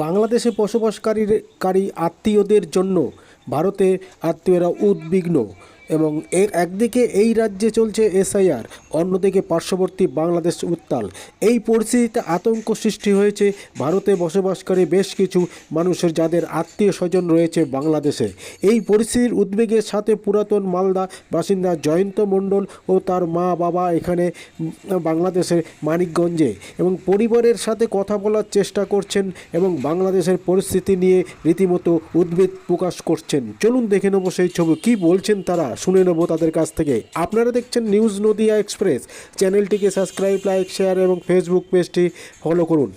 বাংলাদেশে বসবাসকারীর কারী আত্মীয়দের জন্য ভারতে আত্মীয়রা উদ্বিগ্ন। এবং এর একদিকে এই রাজ্যে চলছে এসআইআর, অন্যদিকে পার্শ্ববর্তী বাংলাদেশ উত্তাল। এই পরিস্থিতিতে আতঙ্ক সৃষ্টি হয়েছে। ভারতে বসবাসকারী বেশ কিছু মানুষের যাদের আত্মীয় স্বজন রয়েছে বাংলাদেশে। এই পরিস্থিতির উদ্বেগের সাথে পুরাতন মালদা বাসিন্দা জয়ন্ত মণ্ডল ও তার মা বাবা এখানে বাংলাদেশের মানিকগঞ্জে এবং পরিবারের সাথে কথা বলার চেষ্টা করছেন এবং বাংলাদেশের পরিস্থিতি নিয়ে রীতিমতো উদ্বেগ প্রকাশ করছেন। চলুন দেখে নেব সেই ছবি। কি বলছেন তারা? শুনে নেব তাদের কাছ থেকে। আপনারা দেখছেন নিউজ নদিয়া এক্সপ্রেস। চ্যানেলটিকে সাবস্ক্রাইব, লাইক, শেয়ার এবং ফেসবুক পেজটি ফলো করুন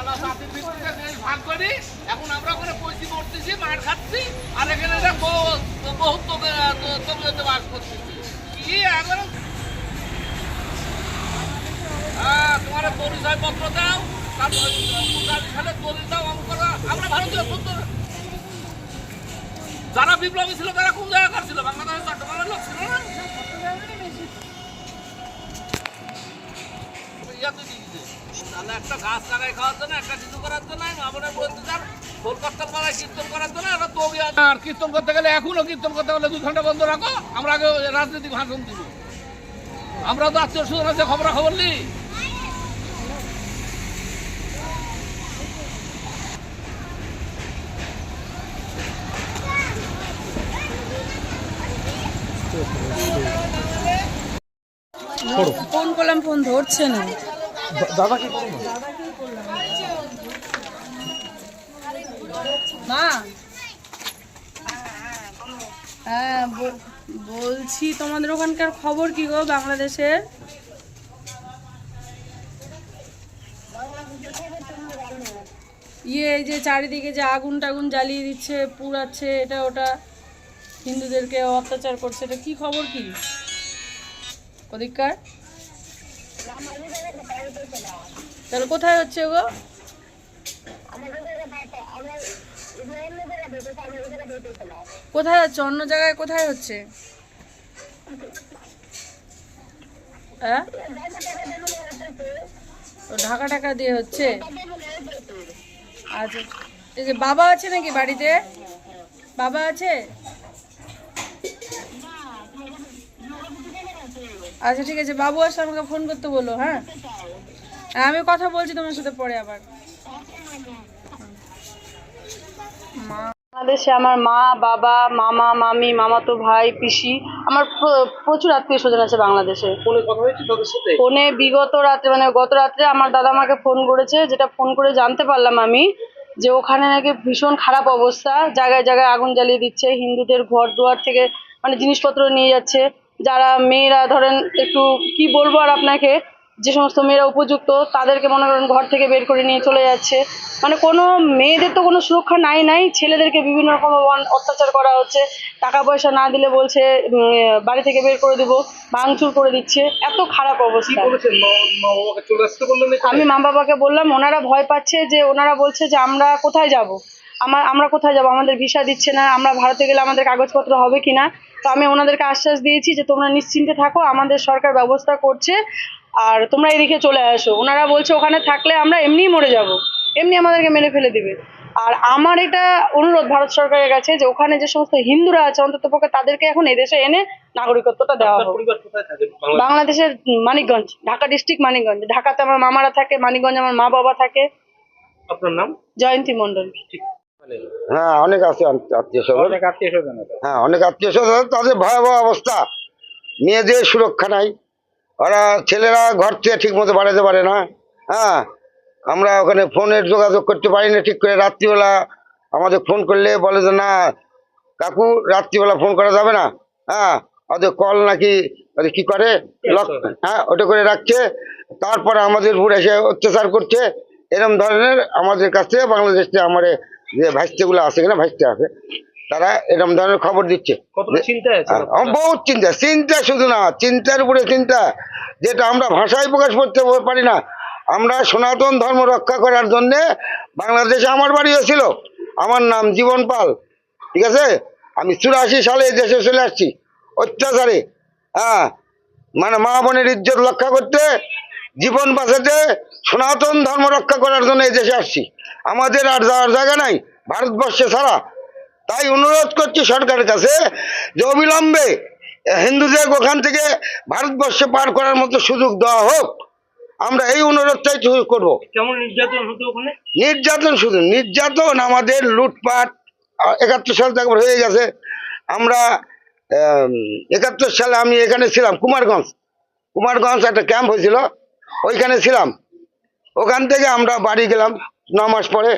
আলাদা জাতির ভিত্তিতে দেশ ভাগ করি এখন আমরা ওখানে পয়সি করতেছি মার খাচ্ছি আর এখানে এরা বহু- বহুত তবে- তবিয়তে বাস করতেছি কি? একবার হ্যাঁ তোমার পরিচয় পত্র দাও তারপর গাড়ি দলিল দাও অমুক আমরা ভারতীয় শুদ্ধ যারা বিপ্লবী ছিল তারা কোন জায়গাকার ছিল? বাংলাদেশের চট্টগ্রামের লোক ছিল না। তাহলে একটা গাছ লাগাই খাওয়ার জন্য একটা কিছু করার জন্য আমরা বলতে চান পাড়ায় কীর্তন করার জন্য আর কীর্তন করতে গেলে এখনও কীর্তন করতে গেলে দুই ঘণ্টা বন্ধ রাখো আমরা আগে রাজনৈতিক ভাষণ দিব। আমরা তো আত্মীয় স্বজন আছে খবর খবর নিই। ফোন করলাম ফোন ধরছে না। দাদা কি করুন মা। হ্যাঁ বল- বলছি, তোমাদের ওখানকার খবর কি গো বাংলাদেশের? ইয়ে যে চারিদিকে যে আগুন টাগুন জ্বালিয়ে দিচ্ছে, পুড়াচ্ছে, এটা ওটা হিন্দুদেরকে অত্যাচার করছে, এটা কি খবর কি? ওদিককার তাহলে কোথায় হচ্ছে গো কোথায় হচ্ছে? অন্য জায়গায় কোথায় হচ্ছে? ঢাকা টাকা দিয়ে হচ্ছে? আচ্ছা। এই যে বাবা আছে নাকি বাড়িতে? বাবা আছে? আচ্ছা ঠিক আছে। বাবু আসলে আমাকে ফোন করতে বলো হ্যাঁ, আমি কথা বলছি তোমার সাথে পরে আবার। বাংলাদেশে আমার মা বাবা মামা মামি মামাতো ভাই পিসি আমার প্রচুর আত্মীয় স্বজন আছে বাংলাদেশে। ফোনে কথা হয়েছে তাদের সাথে? ফোনে বিগত রাত্রে মানে গত রাত্রে আমার দাদা আমাকে ফোন করেছে যেটা ফোন করে জানতে পারলাম আমি যে ওখানে নাকি ভীষণ খারাপ অবস্থা জায়গায় জায়গায় আগুন জ্বালিয়ে দিচ্ছে হিন্দুদের ঘর দুয়ার থেকে মানে জিনিসপত্র নিয়ে যাচ্ছে যারা মেয়েরা ধরেন একটু কি বলব আর আপনাকে যে সমস্ত মেয়েরা উপযুক্ত তাদেরকে মনে করেন ঘর থেকে বের করে নিয়ে চলে যাচ্ছে। মানে কোনো মেয়েদের তো কোনো সুরক্ষা নাই নাই। ছেলেদেরকে বিভিন্ন রকম অত্যাচার করা হচ্ছে। টাকা পয়সা না দিলে বলছে বাড়ি থেকে বের করে দিব ভাঙচুর করে দিচ্ছে। এত খারাপ অবস্থা। আমি মা বাবাকে বললাম ওনারা ভয় পাচ্ছে যে ওনারা বলছে যে আমরা কোথায় যাব? আমার আমরা কোথায় যাব? আমাদের ভিসা দিচ্ছে না। আমরা ভারতে গেলে আমাদের কাগজপত্র হবে কিনা? তো আমি ওনাদেরকে আশ্বাস দিয়েছি যে তোমরা নিশ্চিন্তে থাকো। আমাদের সরকার ব্যবস্থা করছে। আর তোমরা এদিকে চলে আসো। ওনারা বলছে ওখানে থাকলে আমরা এমনিই মরে যাব। এমনি আমাদেরকে মেরে ফেলে দিবে। আর আমার এটা অনুরোধ ভারত সরকারের কাছে যে ওখানে যে সমস্ত হিন্দুরা আছে অন্তত পক্ষে তাদেরকে এখন এদেশে এনে নাগরিকত্বটা দেওয়া হোক। বাংলাদেশের মানিকগঞ্জ ঢাকা ডিস্ট্রিক্ট মানিকগঞ্জ। ঢাকাতে আমার মামারা থাকে মানিকগঞ্জ আমার মা বাবা থাকে। আপনার নাম? জয়ন্তী মন্ডল হ্যাঁ অনেক আছে আত্মীয় স্বজন। অনেক আত্মীয় স্বজন হ্যাঁ অনেক আত্মীয় স্বজন তাদের ভয়াবহ অবস্থা। মেয়েদের সুরক্ষা নাই। ওরা ছেলেরা ঘর থেকে ঠিক মতো বাড়াতে পারে না। হ্যাঁ আমরা ওখানে ফোনের যোগাযোগ করতে পারি না ঠিক করে রাত্রিবেলা আমাদের ফোন করলে বলে যে, না, কাকু, রাত্রিবেলা ফোন করা যাবে না। হ্যাঁ ওদের কল নাকি কি করে? লক হ্যাঁ ওটা করে রাখছে। তারপরে আমাদের উপর এসে অত্যাচার করছে। এরকম ধরনের আমাদের কাছ থেকে, বাংলাদেশ থেকে আমার যে ভাইস্তেগুলো আছে কিনা, ভাইস্তে আছে তারা এরকম ধরনের খবর দিচ্ছে। বহুত চিন্তা চিন্তা শুধু না চিন্তার উপরে চিন্তা। যেটা আমরা ভাষায় প্রকাশ করতে পারি না আমরা সনাতন ধর্ম রক্ষা করার জন্যে বাংলাদেশে আমার বাড়ি হয়েছিল। আমার নাম জীবন পাল ঠিক আছে? আমি চুরাশি সালে দেশে চলে আসছি অত্যাচারে হ্যাঁ? মানে মা বোনের ইজ্জত রক্ষা করতে জীবন বাঁচাতে সনাতন ধর্ম রক্ষা করার জন্য এই দেশে আসছি। আমাদের আর যাওয়ার জায়গা নাই ভারতবর্ষে ছাড়া। তাই অনুরোধ করছি সরকারের কাছে যে অবিলম্বে হিন্দুদের ওখান থেকে ভারতবর্ষে পার করার মতো সুযোগ দেওয়া হোক। আমরা এই অনুরোধটাই করব। কেমন নির্যাতন হতো ওখানে? নির্যাতন শুধু নির্যাতন আমাদের লুটপাট একাত্তর সাল থেকে হয়ে গেছে। আমরা একাত্তর সালে আমি এখানে ছিলাম কুমারগঞ্জ। কুমারগঞ্জ একটা ক্যাম্প হয়েছিল ওইখানে ছিলাম। ওখান থেকে আমরা বাড়ি গেলাম ন মাস পরে।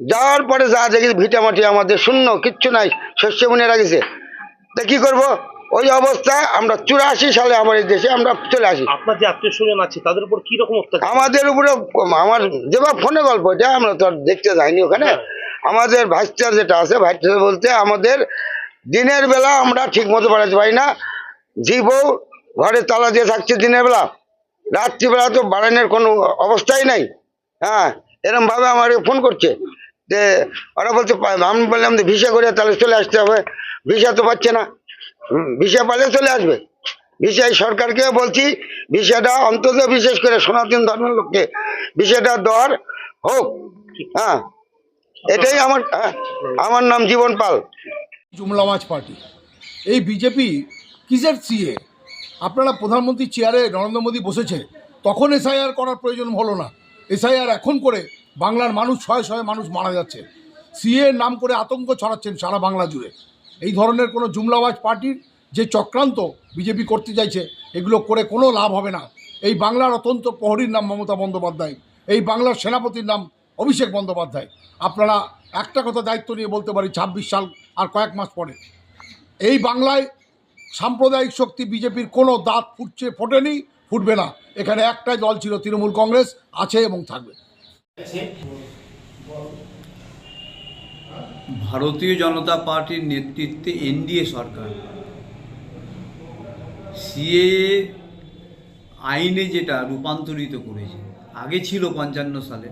যাওয়ার পরে যা দেখি ভিটামাটি আমাদের শূন্য কিচ্ছু নাই শস্য বুনে রাখিছে। তা কি করব? ওই অবস্থায় আমরা চুরাশি সালে আমার এই দেশে আমরা চলে আসি। আপনার যে আত্মীয় স্বজন আছে তাদের উপর কি রকম আমাদের উপরে আমার যেভাবে ফোনে গল্প এটা আমরা তো দেখতে যাইনি ওখানে। আমাদের ভাইস্টার যেটা আছে ভাইস্টার বলতে আমাদের দিনের বেলা আমরা ঠিক মতো বাড়াতে পারি না। বউ ঘরে তালা দিয়ে থাকছে দিনের বেলা। রাত্রিবেলা তো বাড়ানোর কোনো অবস্থাই নাই। হ্যাঁ এরম ভাবে আমাকে ফোন করছে। যে ওরা বলছে পা- আমি বললাম যে ভিসা করে তাহলে চলে আসতে হবে। ভিসা তো পাচ্ছে না। ভিসা পালে চলে আসবে। ভিসা সরকারকে বলছি ভিসাটা অন্তত বিশেষ করে সনাতন ধর্মের লোককে ভিসাটা দর হোক। হ্যাঁ এটাই আমার হ্যাঁ, আমার নাম জীবন পাল। জুমলামাজ পার্টি। এই বিজেপি কিসের সিএ? আপনারা প্রধানমন্ত্রী চেয়ারে নরেন্দ্র মোদী বসেছে তখন এসআইআর করার প্রয়োজন হলো না। এসআইআর এখন করে বাংলার মানুষ শয়ে শয়ে মানুষ মারা যাচ্ছে। সিএ নাম করে আতঙ্ক ছড়াচ্ছেন সারা বাংলা জুড়ে। এই ধরনের কোনো জুমলাবাজ পার্টির যে চক্রান্ত বিজেপি করতে চাইছে, এগুলো করে কোনো লাভ হবে না। এই বাংলার অত্যন্ত প্রহরীর নাম মমতা বন্দ্যোপাধ্যায়, এই বাংলার সেনাপতির নাম অভিষেক বন্দ্যোপাধ্যায়। আপনারা একটা কথা দায়িত্ব নিয়ে বলতে পারি, ছাব্বিশ সাল আর কয়েক মাস পরে। এই বাংলায় সাম্প্রদায়িক শক্তি বিজেপির কোনো দাঁত ফুটছে, ফোটেনি, ফুটবে না। এখানে একটাই দল ছিল তৃণমূল কংগ্রেস, আছে এবং থাকবে। ভারতীয় জনতা পার্টির নেতৃত্বে এনডিএ সরকার। সিএ আইনে যেটা রূপান্তরিত করেছে, আগে ছিল পঞ্চান্ন সালে,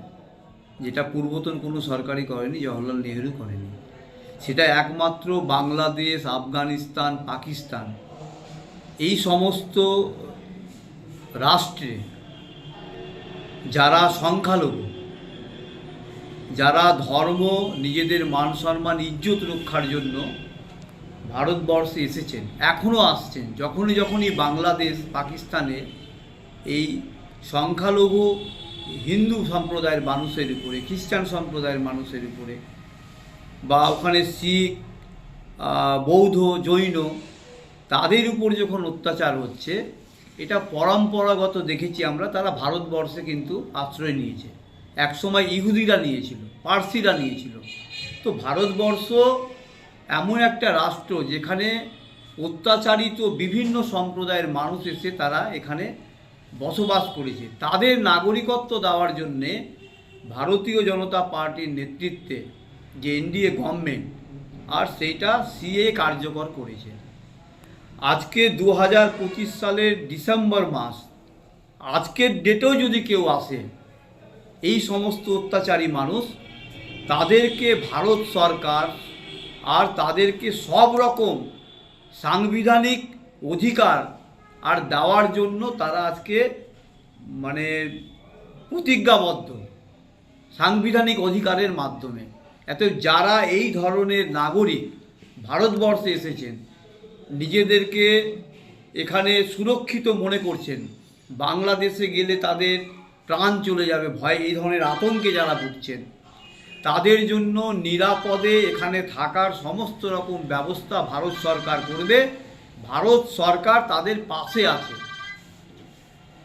যেটা পূর্বতন কোনো সরকারই করেনি, জওহরলাল নেহেরু করেনি। সেটা একমাত্র বাংলাদেশ, আফগানিস্তান, পাকিস্তান, এই সমস্ত রাষ্ট্রে যারা সংখ্যালঘু যারা ধর্ম, নিজেদের মান সম্মান, ইজ্জত রক্ষার জন্য ভারতবর্ষে এসেছেন, এখনও আসছেন, যখনই যখনই বাংলাদেশ, পাকিস্তানে এই সংখ্যালঘু হিন্দু সম্প্রদায়ের মানুষের উপরে, খ্রিস্টান সম্প্রদায়ের মানুষের উপরে বা ওখানে শিখ বৌদ্ধ, জৈন, তাদের উপর যখন অত্যাচার হচ্ছে, এটা পরম্পরাগত দেখেছি আমরা, তারা ভারতবর্ষে কিন্তু আশ্রয় নিয়েছে। একসময় ইহুদিরা নিয়েছিল, পার্সিরা নিয়েছিল। তো ভারতবর্ষ এমন একটা রাষ্ট্র যেখানে অত্যাচারিত বিভিন্ন সম্প্রদায়ের মানুষ এসে তারা এখানে বসবাস করেছে। তাদের নাগরিকত্ব দেওয়ার জন্যে ভারতীয় জনতা পার্টির নেতৃত্বে যে এনডিএ গভর্নমেন্ট, আর সেইটা সিএ কার্যকর করেছে। আজকে দু হাজার পঁচিশ সালের ডিসেম্বর মাস, আজকের ডেটেও যদি কেউ আসে এই সমস্ত অত্যাচারী মানুষ তাদেরকে ভারত সরকার আর তাদেরকে সব রকম সাংবিধানিক অধিকার আর দেওয়ার জন্য তারা আজকে মানে প্রতিজ্ঞাবদ্ধ সাংবিধানিক অধিকারের মাধ্যমে। এত যারা এই ধরনের নাগরিক ভারতবর্ষে এসেছেন, নিজেদেরকে এখানে সুরক্ষিত মনে করছেন, বাংলাদেশে গেলে তাদের প্রাণ চলে যাবে ভয় এই ধরনের আতঙ্কে যারা ভুগছেন তাদের জন্য নিরাপদে এখানে থাকার সমস্ত রকম ব্যবস্থা ভারত সরকার করবে ভারত সরকার তাদের পাশে আছে।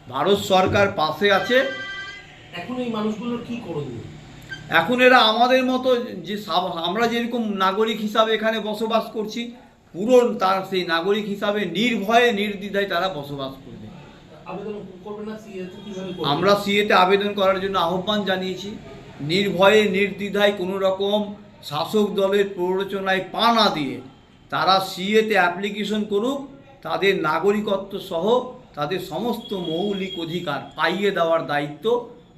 ভারত সরকার পাশে আছে। এখন এই মানুষগুলোর কি করণীয়? এখন এরা আমাদের মতো যে আমরা যেরকম নাগরিক হিসাবে এখানে বসবাস করছি পুরো তার সেই নাগরিক হিসাবে নির্ভয়ে নির্দ্বিধায় তারা বসবাস আমরা সিএতে আবেদন করার জন্য আহ্বান জানিয়েছি। নির্ভয়ে, নির্দ্বিধায় কোনো রকম শাসক দলের প্ররোচনায় পা না দিয়ে তারা সিএতে অ্যাপ্লিকেশন করুক, তাদের নাগরিকত্ব সহ তাদের সমস্ত মৌলিক অধিকার পাইয়ে দেওয়ার দায়িত্ব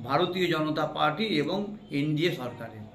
ভারতীয় জনতা পার্টি এবং এনডিএ সরকারের।